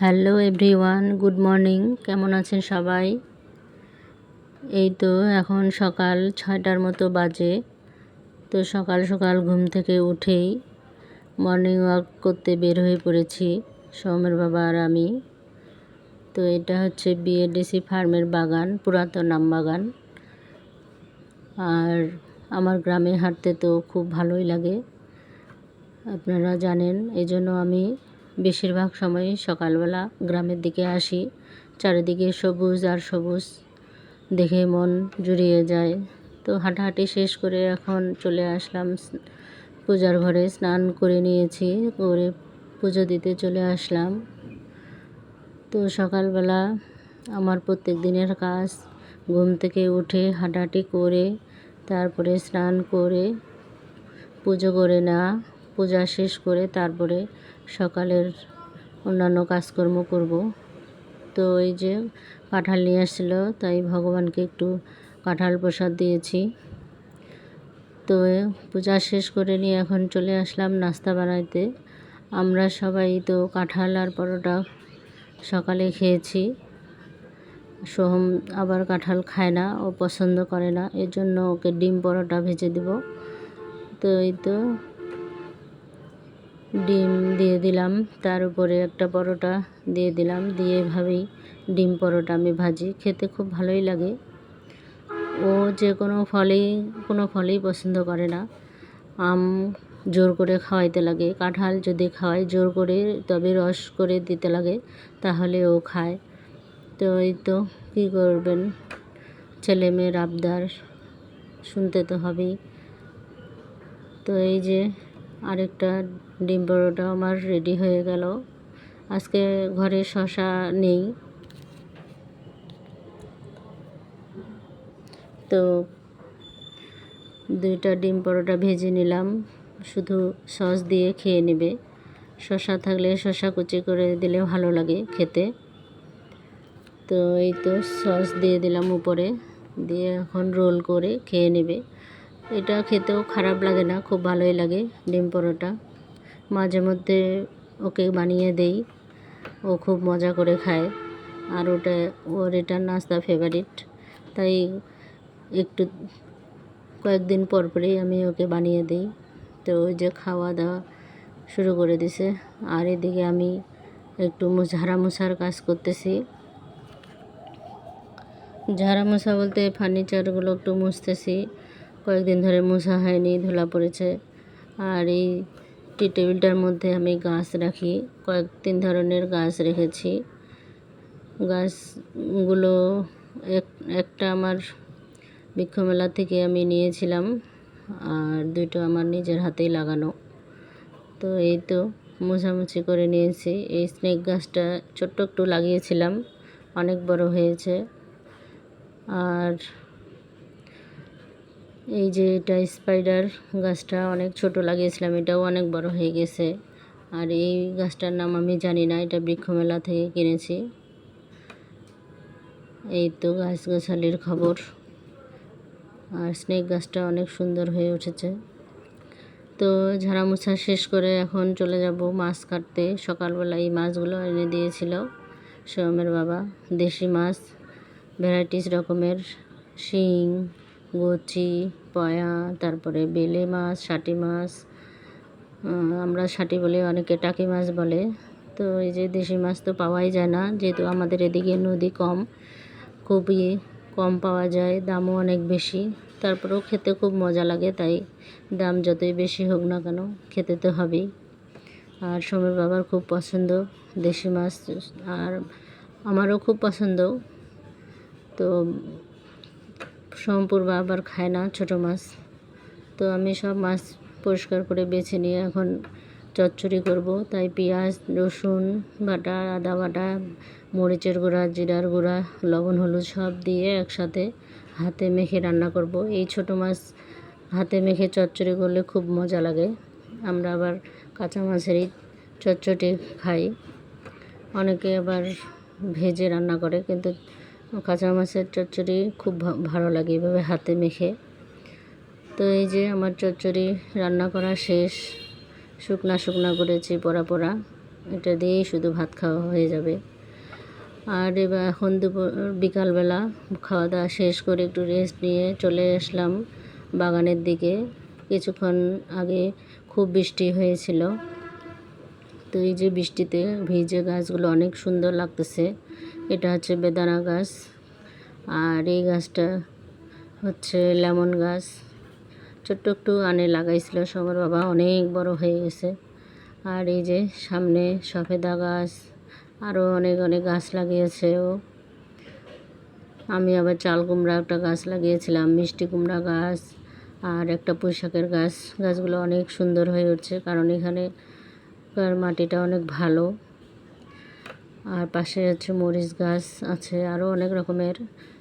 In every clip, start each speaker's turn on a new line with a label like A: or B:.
A: Hello everyone good morning কেমন আছেন সবাই? এই তো এখন সকাল ছয়টার মতো বাজে। তো সকাল সকাল ঘুম থেকে উঠেই মর্নিং ওয়াক করতে বের হয়ে পড়েছি, সৌমের বাবা আর আমি। তো এটা হচ্ছে বিএডিসি ফার্মের বাগান, পুরাতন আম বাগান। আর আমার গ্রামে হাঁটতে তো খুব ভালোই লাগে। আপনারা জানেন এই জন্য আমি বেশিরভাগ সময়ই সকালবেলা গ্রামের দিকে আসি। চারিদিকে সবুজ আর সবুজ দেখে মন জুড়িয়ে যায়। তো হাঁটাহাঁটি শেষ করে এখন চলে আসলাম পূজার ঘরে স্নান করে নিয়েছি, করে পুজো দিতে চলে আসলাম। তো সকালবেলা আমার প্রত্যেক দিনের কাজ, ঘুম থেকে উঠে হাঁটাহাঁটি করে, তারপরে স্নান করে, পুজো করে না পূজা শেষ করে তারপরে সকালের অন্যান্য কাজকর্ম করব। তো এই যে কাঁঠাল নিয়ে আসছিল, তাই ভগবানকে একটু কাঁঠাল প্রসাদ দিয়েছি। তো পূজা শেষ করে নিয়ে এখন চলে আসলাম নাস্তা বানাইতে। আমরা সবাই তো কাঁঠাল আর পরোটা সকালে খেয়েছি। সোহম আবার কাঁঠাল খায় না, ও পছন্দ করে না এর জন্য ওকে ডিম পরোটা ভেজে দেব। তো এই তো ডিম দিয়ে দিলাম। তার উপরে একটা পরোটা দিয়ে দিলাম। দিয়ে এভাবেই ডিম পরোটা আমি ভাজি। খেতে খুব ভালোই লাগে। ও যে কোনো ফলেই কোনো ফলেই পছন্দ করে না। আম জোর করে খাওয়াইতে লাগে। কাঁঠাল যদি খাওয়াই জোর করে, তবে রস করে দিতে লাগে, তাহলে ও খায়। তো এই তো, কী করবেন? ছেলে মেয়ের আবদার শুনতে তো হবেই। তো এই যে আরেকটা ডিম পরোটা আমার রেডি হয়ে গেল। আজকে ঘরে শশা নেই। তো দুইটা ডিম পরোটা ভেজে নিলাম। শুধু সস দিয়ে খেয়ে নেবে। শশা থাকলে শশা কুচি করে দিলে ভালো লাগে খেতে। তো এই তো সস দিয়ে দিলাম উপরে। দিয়ে এখন রোল করে খেয়ে নেবে। এটা খেতেও খারাপ লাগে না, খুব ভালোই লাগে ডিম পরোটা। মাঝে মধ্যে ওকে বানিয়ে দেই, ও খুব মজা করে খায়। আর ওটা, ওর এটা নাস্তা ফেভারিট তাই একটু, কয়েকদিন পর পরেই আমি ওকে বানিয়ে দিই। তো ওই যে খাওয়া দাওয়া শুরু করে দিছে। আর এদিকে আমি একটু ঝাড়া মোছার কাজ করতেছি। ঝাড়া মোছা বলতে ফার্নিচারগুলো একটু মুছতেছি। কয়েকদিন ধরে মোছা হয়নি, ধুলা পড়েছে। আর এই টি টেবিলটার মধ্যে আমি গাছ রাখি কয়েক তিন ধরনের গাছ রেখেছি। গাছগুলো এক, একটা আমার বৃক্ষমেলা থেকে আমি নিয়েছিলাম, আর দুটো আমার নিজের হাতেই লাগানো। তো এই তো মোছামুছি করে নিয়েছি। এই স্নেক গাছটা ছোট্ট একটু লাগিয়েছিলাম, অনেক বড় হয়েছে। আর এই যে এটা স্পাইডার গাছটা অনেক ছোট লাগিয়েছিলাম, এটাও অনেক বড় হয়ে গেছে। আর এই গাছটার নাম আমি জানি না, এটা বৃক্ষমেলা থেকে কিনেছি। এই তো গাছগাছালির খবর। আর স্নেক গাছটা অনেক সুন্দর হয়ে উঠেছে। তো ঝাড়া মোছা শেষ করে এখন চলে যাব মাছ কাটতে। সকালবেলা এই মাছগুলো এনে দিয়েছিল সোমের বাবা। দেশি মাছ ভ্যারাইটিস রকমের, শিং গচি পয়া, তারপরে বেলে মাছ ষাটি মাছ আমরা ষাটি বলে অনেকে টাকি মাছ বলে। তো এই যে দেশি মাছ তো পাওয়াই যায় না, যেহেতু আমাদের এদিকে নদী কম, খুবই কম পাওয়া যায়, দামও অনেক বেশি। তারপরেও খেতে খুব মজা লাগে, তাই দাম যতই বেশি হোক না কেন খেতে তো হবেই। আর সমীর বাবার খুব পছন্দ দেশি মাছ, আর আমারও খুব পছন্দ। তো সম্পূর্ণ আবার খায় না ছোটো মাছ। তো আমি সব মাছ পরিষ্কার করে বেছে নিয়ে এখন চচ্চড়ি করব। তাই পেঁয়াজ, রসুন বাটা, আদা বাটা, মরিচের গুঁড়া, জিরার গুঁড়া, লবণ, হলুদ সব দিয়ে একসাথে হাতে মেখে রান্না করব। এই ছোটো মাছ হাতে মেখে চচ্চড়ি করলে খুব মজা লাগে। আমরা আবার কাঁচা মাছেরই চচ্চড়ি খাই। অনেকে আবার ভেজে রান্না করে, কিন্তু কাঁচা মাছের চচ্চড়ি খুব ভালো লাগে এভাবে হাতে মেখে। তো এই যে আমার চচ্চড়ি রান্না করা শেষ, শুকনা শুকনা করেছি পোড়া পড়া, এটা দিয়েই শুধু ভাত খাওয়া হয়ে যাবে। আর এবার এখন দুপুর, বিকালবেলা খাওয়া দাওয়া শেষ করে একটু রেস্ট নিয়ে চলে আসলাম বাগানের দিকে। কিছুক্ষণ আগে খুব বৃষ্টি হয়েছিল। তো এই যে বৃষ্টিতে ভিজে গাছগুলো অনেক সুন্দর লাগতেছে। এটা হচ্ছে বেদানা গাছ। আর এই গাছটা হচ্ছে লেমন গাছ। ছোট্ট একটু আনে লাগাইছিল, সবার বাবা অনেক বড় হয়ে গেছে। আর এই যে সামনে সফেদা গাছ আরও অনেক অনেক গাছ লাগিয়েছে ও। আমি আবার চাল কুমড়া একটা গাছ লাগিয়েছিলাম, মিষ্টি কুমড়া গাছ আর একটা পুঁইশাকের গাছ। গাছগুলো অনেক সুন্দর হয়ে উঠছে, কারণ এখানে মাটিটা অনেক ভালো। আর পাশে হচ্ছে মরিচ গাছ আছে আরও অনেক রকমের।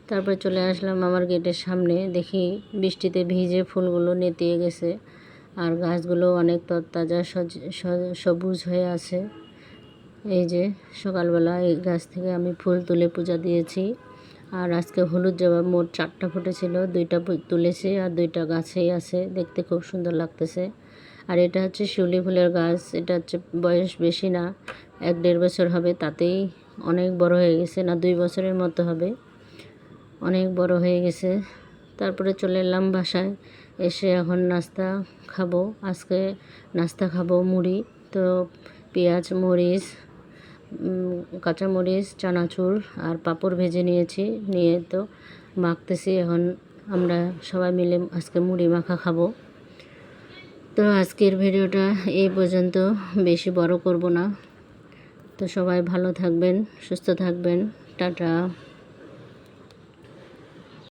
A: তারপরে চলে আসলাম আমার গেটের সামনে, দেখি বৃষ্টিতে ভিজে ফুলগুলো নেতিয়ে গেছে আর গাছগুলো অনেক তরতাজা সবুজ হয়ে আছে। এই যে সকালবেলা এই গাছ থেকে আমি ফুল তুলে পূজা দিয়েছি আর আজকে হলুদ জবা মোট চারটা ফুটেছিল দুইটা তুলেছি আর দুইটা গাছেই আছে, দেখতে খুব সুন্দর লাগতেছে। আর এটা হচ্ছে শিউলি ফুলের গাছ, এটা হচ্ছে বয়স বেশি না, এক দেড় বছর হবে, তাতেই অনেক বড় হয়ে গেছে, না দুই বছরের মতো হবে, অনেক বড় হয়ে গেছে। তারপরে চলে এলাম বাসায়, এসে এখন নাস্তা খাব, আজকে নাস্তা খাব মুড়ি, তো পেঁয়াজ, মরিচ কাঁচামরিচ চানাচুর আর পাঁপড় ভেজে নিয়েছি, নিয়ে তো মাখতেছি, এখন আমরা সবাই মিলে আজকে মুড়ি মাখা খাব। তো আজকের ভিডিওটা এই পর্যন্ত। বেশি বড় করব না। তো সবাই ভালো থাকবেন, সুস্থ থাকবেন। টাটা।